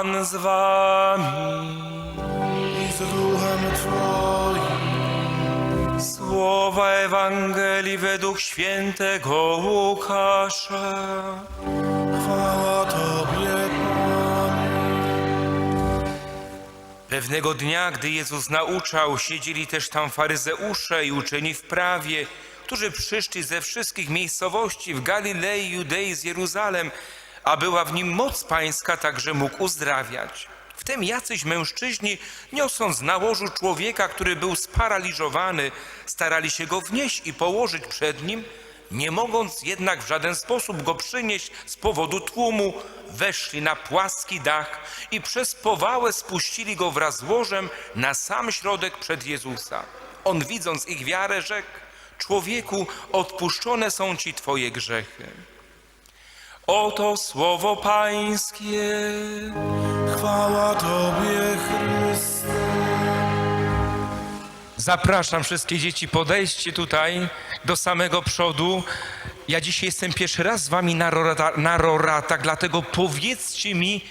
Pan z wami. i z duchem Twoim. Słowa Ewangelii według świętego Łukasza. Chwała Tobie, Panie. Pewnego dnia, gdy Jezus nauczał, siedzieli też tam faryzeusze i uczeni w prawie, którzy przyszli ze wszystkich miejscowości w Galilei, Judei, z Jeruzalem, a była w nim moc pańska, tak że mógł uzdrawiać. Wtem jacyś mężczyźni, niosąc na łożu człowieka, który był sparaliżowany, starali się go wnieść i położyć przed nim, nie mogąc jednak w żaden sposób go przynieść z powodu tłumu, weszli na płaski dach i przez powałę spuścili go wraz z łożem na sam środek przed Jezusa. On widząc ich wiarę rzekł, człowieku, odpuszczone są ci twoje grzechy. Oto słowo pańskie. Chwała Tobie, Chryste. Zapraszam wszystkie dzieci, podejdźcie tutaj do samego przodu. Ja dzisiaj jestem pierwszy raz z wami na, rorata, na roratach, dlatego powiedzcie mi,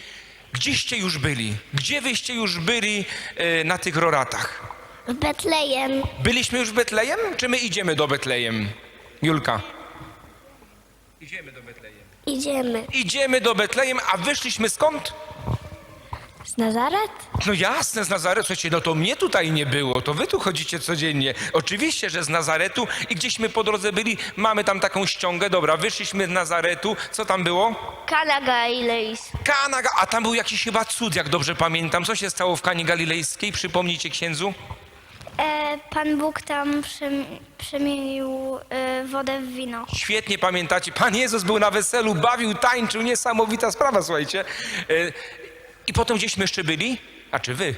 gdzieście już byli? Gdzie wyście już byli e, na tych roratach? W Betlejem. Byliśmy już w Betlejem, czy my idziemy do Betlejem? Julka. Idziemy do Betlejem. Idziemy. Idziemy do Betlejem, a wyszliśmy skąd? Z Nazaret? No jasne, z Nazaretu. Słuchajcie, no to mnie tutaj nie było, to wy tu chodzicie codziennie. Oczywiście, że z Nazaretu i gdzieśmy po drodze byli, mamy tam taką ściągę, dobra, wyszliśmy z Nazaretu, co tam było? Kana Galilejska. Kana, a tam był jakiś chyba cud, jak dobrze pamiętam. Co się stało w Kanie Galilejskiej? Przypomnijcie księdzu. E, Pan Bóg tam przem- przemienił e, wodę w wino. Świetnie pamiętacie, Pan Jezus był na weselu, bawił, tańczył, niesamowita sprawa, słuchajcie. E, I potem gdzieśmy jeszcze byli? A czy wy?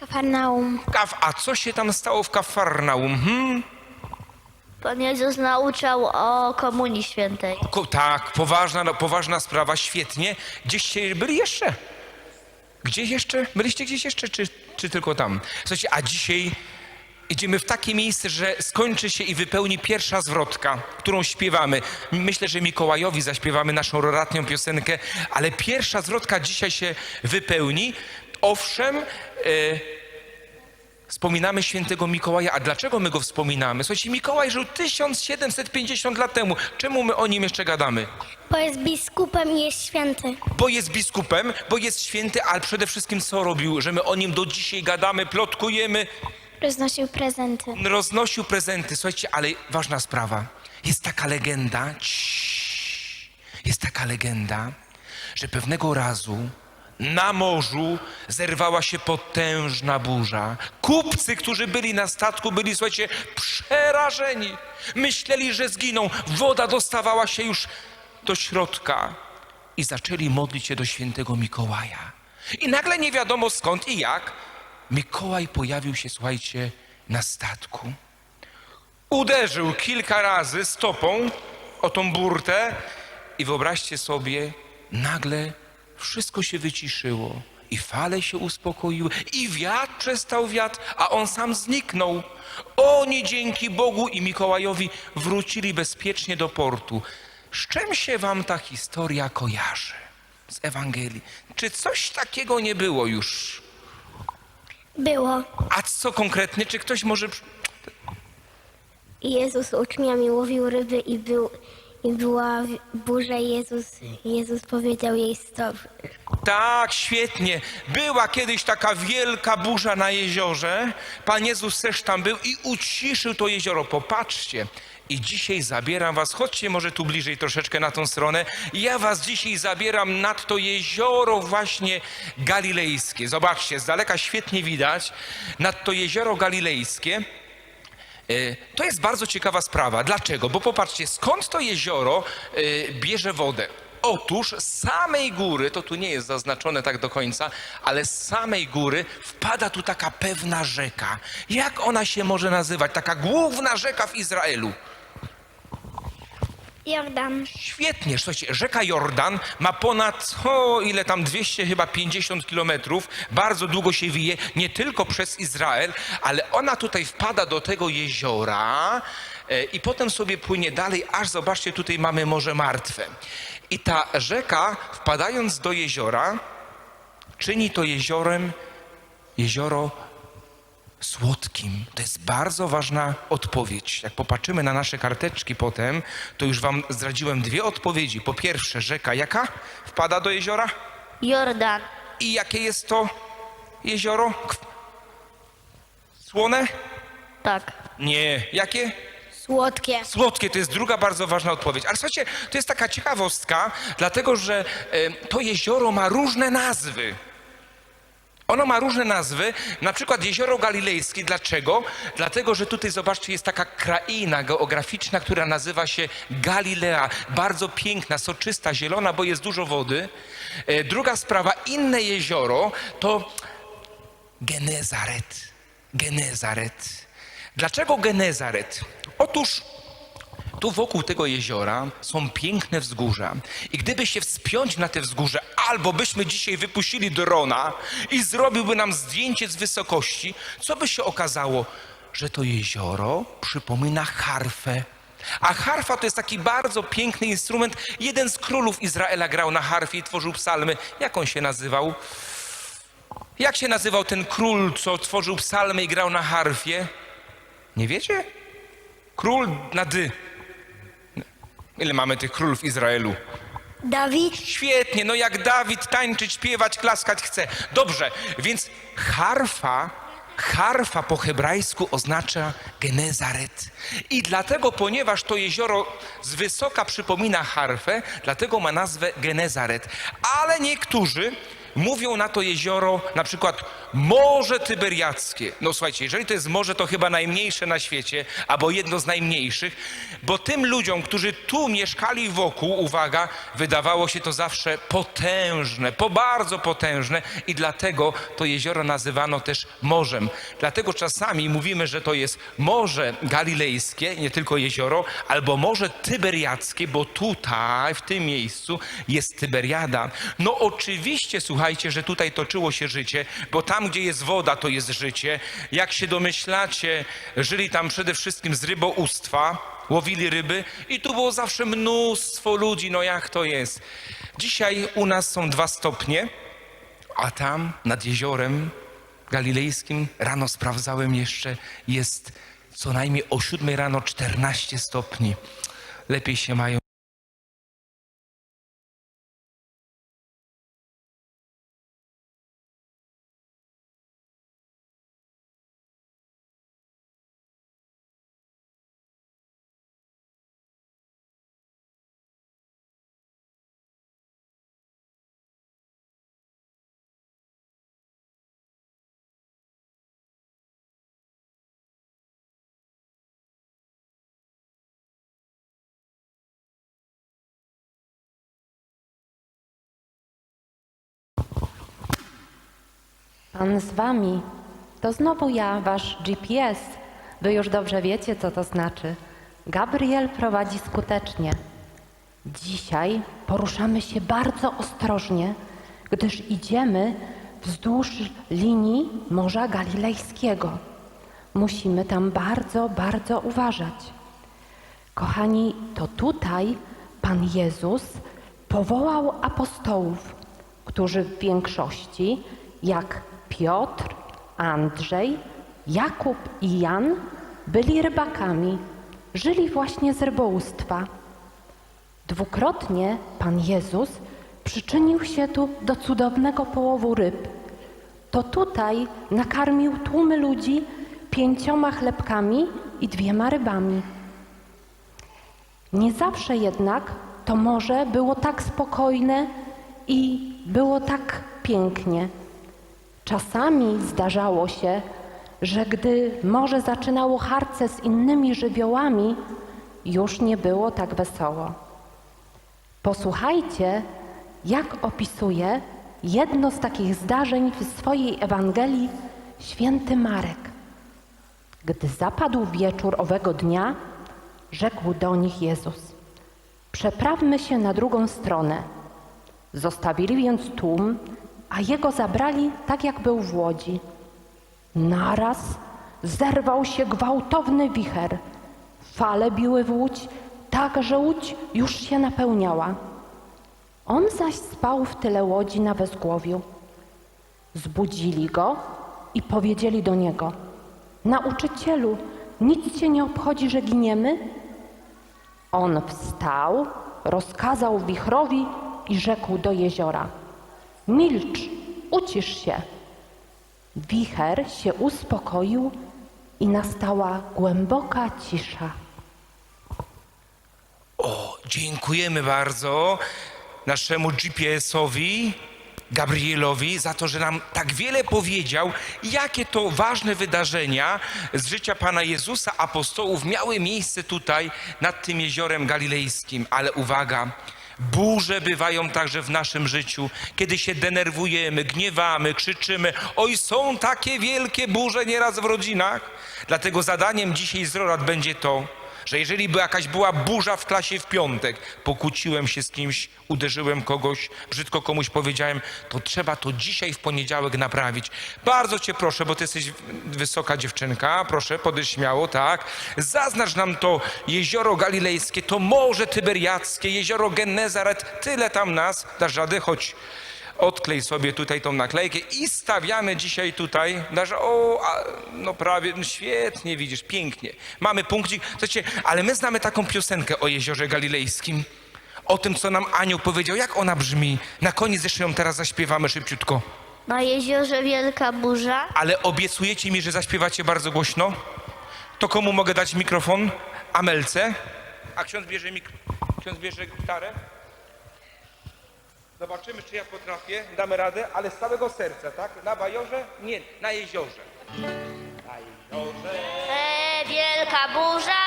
Kafarnaum. Kaf, a co się tam stało w Kafarnaum? Hmm? Pan Jezus nauczał o Komunii Świętej. Ko- tak, poważna, no, poważna sprawa, świetnie. Gdzieście byli jeszcze? Gdzie jeszcze? Byliście gdzieś jeszcze, czy, czy tylko tam? Słuchajcie, a dzisiaj idziemy w takie miejsce, że skończy się i wypełni pierwsza zwrotka, którą śpiewamy. Myślę, że Mikołajowi zaśpiewamy naszą roratnią piosenkę, ale pierwsza zwrotka dzisiaj się wypełni. Owszem, e, Wspominamy świętego Mikołaja, a dlaczego my go wspominamy? Słuchajcie, Mikołaj żył 1750 lat temu. Czemu my o nim jeszcze gadamy? Bo jest biskupem i jest święty. Bo jest biskupem, bo jest święty, ale przede wszystkim co robił? Że my o nim do dzisiaj gadamy, plotkujemy, Roznosił prezenty. roznosił prezenty. Słuchajcie, ale ważna sprawa. Jest taka legenda, ciii, jest taka legenda, że pewnego razu na morzu zerwała się potężna burza. Kupcy, którzy byli na statku, byli, słuchajcie, przerażeni. Myśleli, że zginą. Woda dostawała się już do środka i zaczęli modlić się do świętego Mikołaja. I nagle nie wiadomo skąd i jak Mikołaj pojawił się, słuchajcie, na statku. Uderzył kilka razy stopą o tą burtę i wyobraźcie sobie, nagle wszystko się wyciszyło i fale się uspokoiły i wiatr przestał wiatr, a on sam zniknął. Oni dzięki Bogu i Mikołajowi wrócili bezpiecznie do portu. Z czym się wam ta historia kojarzy? Z Ewangelii. Czy coś takiego nie było już? Było. A co konkretnie? Czy ktoś może... Jezus uczniami łowił ryby i, był, i była burza i Jezus, Jezus powiedział jej stop. Tak, świetnie. Była kiedyś taka wielka burza na jeziorze. Pan Jezus też tam był i uciszył to jezioro. Popatrzcie. I dzisiaj zabieram was, chodźcie może tu bliżej troszeczkę na tą stronę. Ja was dzisiaj zabieram nad to jezioro właśnie galilejskie. Zobaczcie, z daleka świetnie widać. Nad to jezioro galilejskie. E, To jest bardzo ciekawa sprawa. Dlaczego? Bo popatrzcie, skąd to jezioro e, bierze wodę? Otóż z samej góry, to tu nie jest zaznaczone tak do końca, ale z samej góry wpada tu taka pewna rzeka. Jak ona się może nazywać? Taka główna rzeka w Izraelu. Jordan. Świetnie, słuchajcie, rzeka Jordan ma ponad, o ile tam 200, chyba 50 kilometrów, bardzo długo się wije, nie tylko przez Izrael, ale ona tutaj wpada do tego jeziora e, i potem sobie płynie dalej, aż zobaczcie, tutaj mamy Morze Martwe. I ta rzeka, wpadając do jeziora, czyni to jeziorem, jezioro słodkim. To jest bardzo ważna odpowiedź. Jak popatrzymy na nasze karteczki potem, to już wam zdradziłem dwie odpowiedzi. Po pierwsze, rzeka jaka wpada do jeziora? Jordan. I jakie jest to jezioro? Słone? Tak. Nie. Jakie? Słodkie. Słodkie to jest druga bardzo ważna odpowiedź. Ale słuchajcie, to jest taka ciekawostka, dlatego że e, to jezioro ma różne nazwy. Ono ma różne nazwy, na przykład jezioro galilejskie. Dlaczego? Dlatego, że tutaj zobaczcie, jest taka kraina geograficzna, która nazywa się Galilea. Bardzo piękna, soczysta, zielona, bo jest dużo wody. E, Druga sprawa, inne jezioro to Genezaret. Genezaret. Dlaczego Genezaret? Otóż tu wokół tego jeziora są piękne wzgórza. I gdyby się wspiąć na te wzgórze, albo byśmy dzisiaj wypuścili drona i zrobiłby nam zdjęcie z wysokości, co by się okazało? Że to jezioro przypomina harfę. A harfa to jest taki bardzo piękny instrument. Jeden z królów Izraela grał na harfie i tworzył psalmy. Jak on się nazywał? Jak się nazywał ten król, co tworzył psalmy i grał na harfie? Nie wiecie? Król na dy. Ile mamy tych królów w Izraelu? Dawid. Świetnie, no jak Dawid tańczyć, śpiewać, klaskać chce. Dobrze, więc harfa, harfa po hebrajsku oznacza Genezaret. I dlatego, ponieważ to jezioro z wysoka przypomina harfę, dlatego ma nazwę Genezaret. Ale niektórzy mówią na to jezioro na przykład Morze Tyberiackie. No słuchajcie, jeżeli to jest morze, to chyba najmniejsze na świecie, albo jedno z najmniejszych, bo tym ludziom, którzy tu mieszkali wokół, uwaga, wydawało się to zawsze potężne, po bardzo potężne i dlatego to jezioro nazywano też morzem. Dlatego czasami mówimy, że to jest Morze Galilejskie, nie tylko jezioro, albo Morze Tyberiackie, bo tutaj, w tym miejscu jest Tyberiada. No oczywiście, słuchajcie, że tutaj toczyło się życie, bo tam, gdzie jest woda, to jest życie. Jak się domyślacie, żyli tam przede wszystkim z ryboustwa, łowili ryby i tu było zawsze mnóstwo ludzi, no jak to jest. Dzisiaj u nas są dwa stopnie, a tam nad jeziorem galilejskim rano sprawdzałem jeszcze jest co najmniej o 7 rano 14 stopni. Lepiej się mają. Pan z wami. To znowu ja, wasz GPS. Wy już dobrze wiecie, co to znaczy. Gabriel prowadzi skutecznie. Dzisiaj poruszamy się bardzo ostrożnie, gdyż idziemy wzdłuż linii Morza Galilejskiego. Musimy tam bardzo, bardzo uważać. Kochani, to tutaj Pan Jezus powołał apostołów, którzy w większości, jak Piotr, Andrzej, Jakub i Jan, byli rybakami, żyli właśnie z rybołówstwa. Dwukrotnie Pan Jezus przyczynił się tu do cudownego połowu ryb. To tutaj nakarmił tłumy ludzi pięcioma chlebkami i dwiema rybami. Nie zawsze jednak to morze było tak spokojne i było tak pięknie. Czasami zdarzało się, że gdy morze zaczynało harce z innymi żywiołami, już nie było tak wesoło. Posłuchajcie, jak opisuje jedno z takich zdarzeń w swojej Ewangelii święty Marek. Gdy zapadł wieczór owego dnia, rzekł do nich Jezus: Przeprawmy się na drugą stronę. Zostawili więc tłum, a jego zabrali tak, jak był w łodzi. Naraz zerwał się gwałtowny wicher. Fale biły w łódź, tak, że łódź już się napełniała. On zaś spał w tyle łodzi na wezgłowiu. Zbudzili go i powiedzieli do niego: Nauczycielu, nic cię nie obchodzi, że giniemy? On wstał, rozkazał wichrowi i rzekł do jeziora: Milcz, ucisz się. Wicher się uspokoił i nastała głęboka cisza. O, dziękujemy bardzo naszemu GPS-owi, Gabrielowi, za to, że nam tak wiele powiedział, jakie to ważne wydarzenia z życia Pana Jezusa, apostołów miały miejsce tutaj nad tym jeziorem galilejskim. Ale uwaga, burze bywają także w naszym życiu, kiedy się denerwujemy, gniewamy, krzyczymy. Oj, są takie wielkie burze nieraz w rodzinach. Dlatego zadaniem dzisiaj z Rorat będzie to, że jeżeli by jakaś była burza w klasie w piątek, pokłóciłem się z kimś, uderzyłem kogoś, brzydko komuś powiedziałem, to trzeba to dzisiaj w poniedziałek naprawić. Bardzo cię proszę, bo ty jesteś wysoka dziewczynka, proszę, podejść śmiało, tak. Zaznacz nam to jezioro galilejskie, to morze tyberiackie, jezioro Gennezaret, tyle tam nas, dasz radę, chodź. Odklej sobie tutaj tą naklejkę i stawiamy dzisiaj tutaj. O, a, no prawie, no świetnie widzisz, pięknie. Mamy punkcik. Słuchajcie, ale my znamy taką piosenkę o jeziorze galilejskim. O tym, co nam anioł powiedział. Jak ona brzmi? Na koniec jeszcze ją teraz zaśpiewamy szybciutko. Na jeziorze wielka burza. Ale obiecujecie mi, że zaśpiewacie bardzo głośno? To komu mogę dać mikrofon? Amelce? A ksiądz bierze, mik- ksiądz bierze gitarę? Zobaczymy, czy ja potrafię. Damy radę, ale z całego serca, tak? Na bajorze? Nie, na jeziorze. Na jeziorze. E, wielka burza,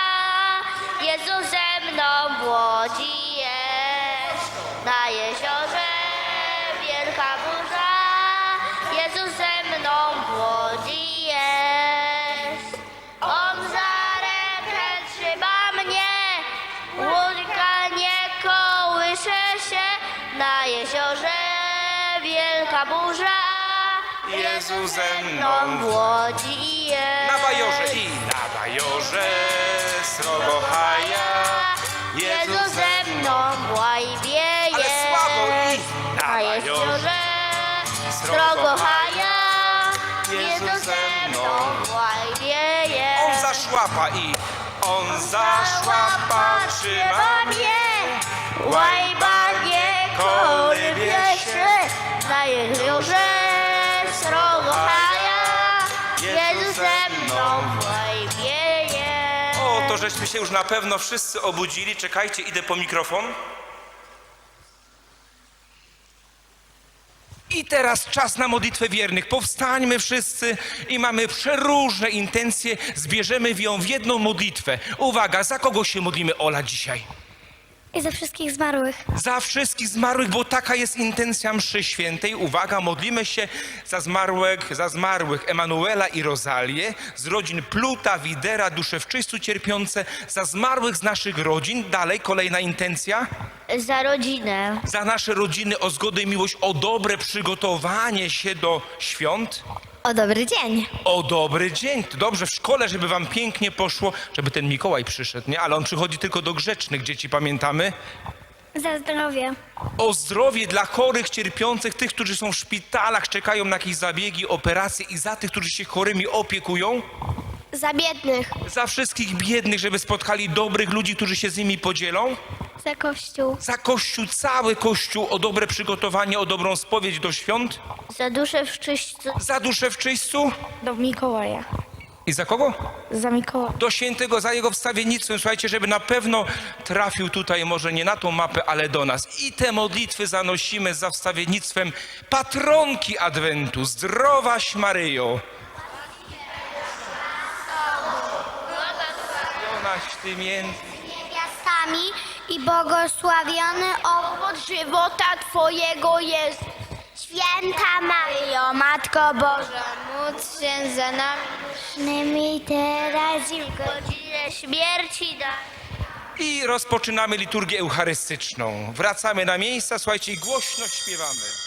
Jezus ze mną w łodzi jest. Na jeziorze wielka burza, Jezus ze Jezus ze mną w łodzi jest. Na bajorze i na bajorze srogochaja. Jezus ze mną w łajbie Ale słabo i na bajorze srogo. Jezus Jezus ze mną. w łajbie On jest. za szłapa i on za szłapa trzyma mnie. Łajba nie kolybie się. Na jeziorze srogochaja. Jezus ze mną w łajbie jest. O, to żeśmy się już na pewno wszyscy obudzili. Czekajcie, idę po mikrofon. I teraz czas na modlitwę wiernych. Powstańmy wszyscy i mamy przeróżne intencje. Zbierzemy ją w jedną modlitwę. Uwaga, za kogo się modlimy, Ola, dzisiaj? I ze wszystkich zmarłych. Za wszystkich zmarłych, bo taka jest intencja mszy świętej. Uwaga, modlimy się za zmarłych, za zmarłych Emanuela i Rozalię, z rodzin Pluta, Widera, dusze w czystu cierpiące, za zmarłych z naszych rodzin. Dalej, kolejna intencja. Za rodzinę. Za nasze rodziny o zgodę i miłość, o dobre przygotowanie się do świąt. O dobry dzień. O dobry dzień. To dobrze w szkole, żeby wam pięknie poszło, żeby ten Mikołaj przyszedł, nie? Ale on przychodzi tylko do grzecznych dzieci, pamiętamy? Za zdrowie. o zdrowie dla chorych, cierpiących, tych, którzy są w szpitalach, czekają na jakieś zabiegi, operacje i za tych, którzy się chorymi opiekują, Za biednych. za wszystkich biednych, żeby spotkali dobrych ludzi, którzy się z nimi podzielą, Za kościół. za Kościół, cały Kościół, o dobre przygotowanie, o dobrą spowiedź do świąt, Za duszę w czyśćcu. za duszę w czyśćcu Do Mikołaja. i za kogo? Za Mikołaja. Do świętego, za jego wstawiennictwem, słuchajcie, żeby na pewno trafił tutaj, może nie na tą mapę, ale do nas. I te modlitwy zanosimy za wstawiennictwem patronki Adwentu, zdrowaś Maryjo. Zdrowaś Ty między I błogosławiony owoc żywota Twojego jest. Święta Maryjo, Matko Boża, módl się za nami teraz i w Godzinę śmierci da. I rozpoczynamy liturgię eucharystyczną. Wracamy na miejsca, słuchajcie, i głośno śpiewamy.